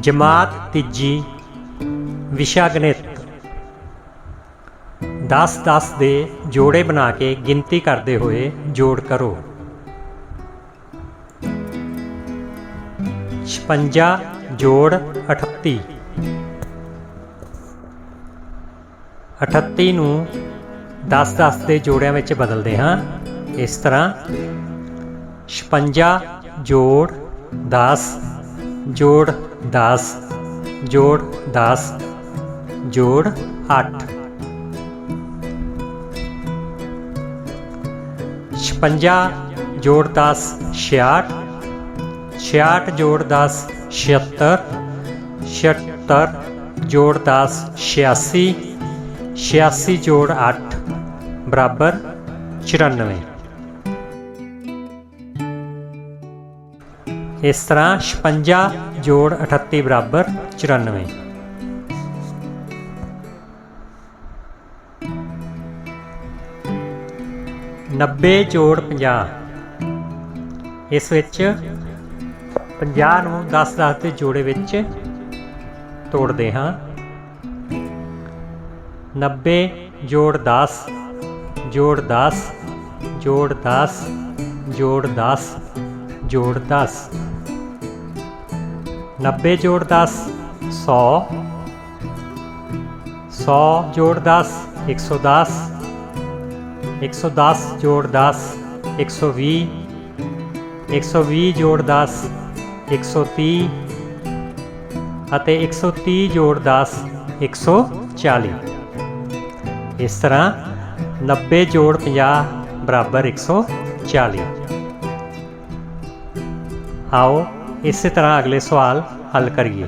ਜਮਾਤ ਤੀਜੀ, ਵਿਸ਼ਾ ਗਣਿਤ। 10 10 ਦੇ ਜੋੜੇ ਬਣਾ ਕੇ ਗਿਣਤੀ ਕਰਦੇ ਹੋਏ ਜੋੜ ਕਰੋ। 56 ਜੋੜ 38 38 ਨੂੰ 10 10 ਦੇ ਜੋੜਿਆਂ ਵਿੱਚ ਬਦਲਦੇ ਹਾਂ। ਇਸ ਤਰ੍ਹਾਂ 56 ਜੋੜ 10 ਜੋੜ 10 ਜੋੜ 10 ਜੋੜ 8 56 ਜੋੜ 10 66 66 ਜੋੜ 10 76 76 ਜੋੜ 10 86 86 ਜੋੜ 8 ਬਰਾਬਰ 94 ਇਸ ਤਰ੍ਹਾਂ 56 ਜੋੜ 38 ਬਰਾਬਰ 94 90 ਜੋੜ 50 ਇਸ ਵਿੱਚ 50 ਨੂੰ 10 10 ਦੇ ਜੋੜੇ ਵਿੱਚ ਤੋੜਦੇ ਹਾਂ। 90 ਜੋੜ 10 ਜੋੜ 10 ਜੋੜ 10 ਜੋੜ 10 ਜੋੜ 10 90 ਜੋੜ 10 100 100 ਜੋੜ 10 110 110 ਜੋੜ 10 120 120 ਜੋੜ 10 130 ਅਤੇ 130 ਜੋੜ 10 140 ਇਸ ਤਰ੍ਹਾਂ 90 ਜੋੜ 50 ਬਰਾਬਰ 140 ਆਓ ਇਸੇ ਤਰ੍ਹਾਂ ਅਗਲੇ ਸਵਾਲ ਹੱਲ ਕਰੀਏ।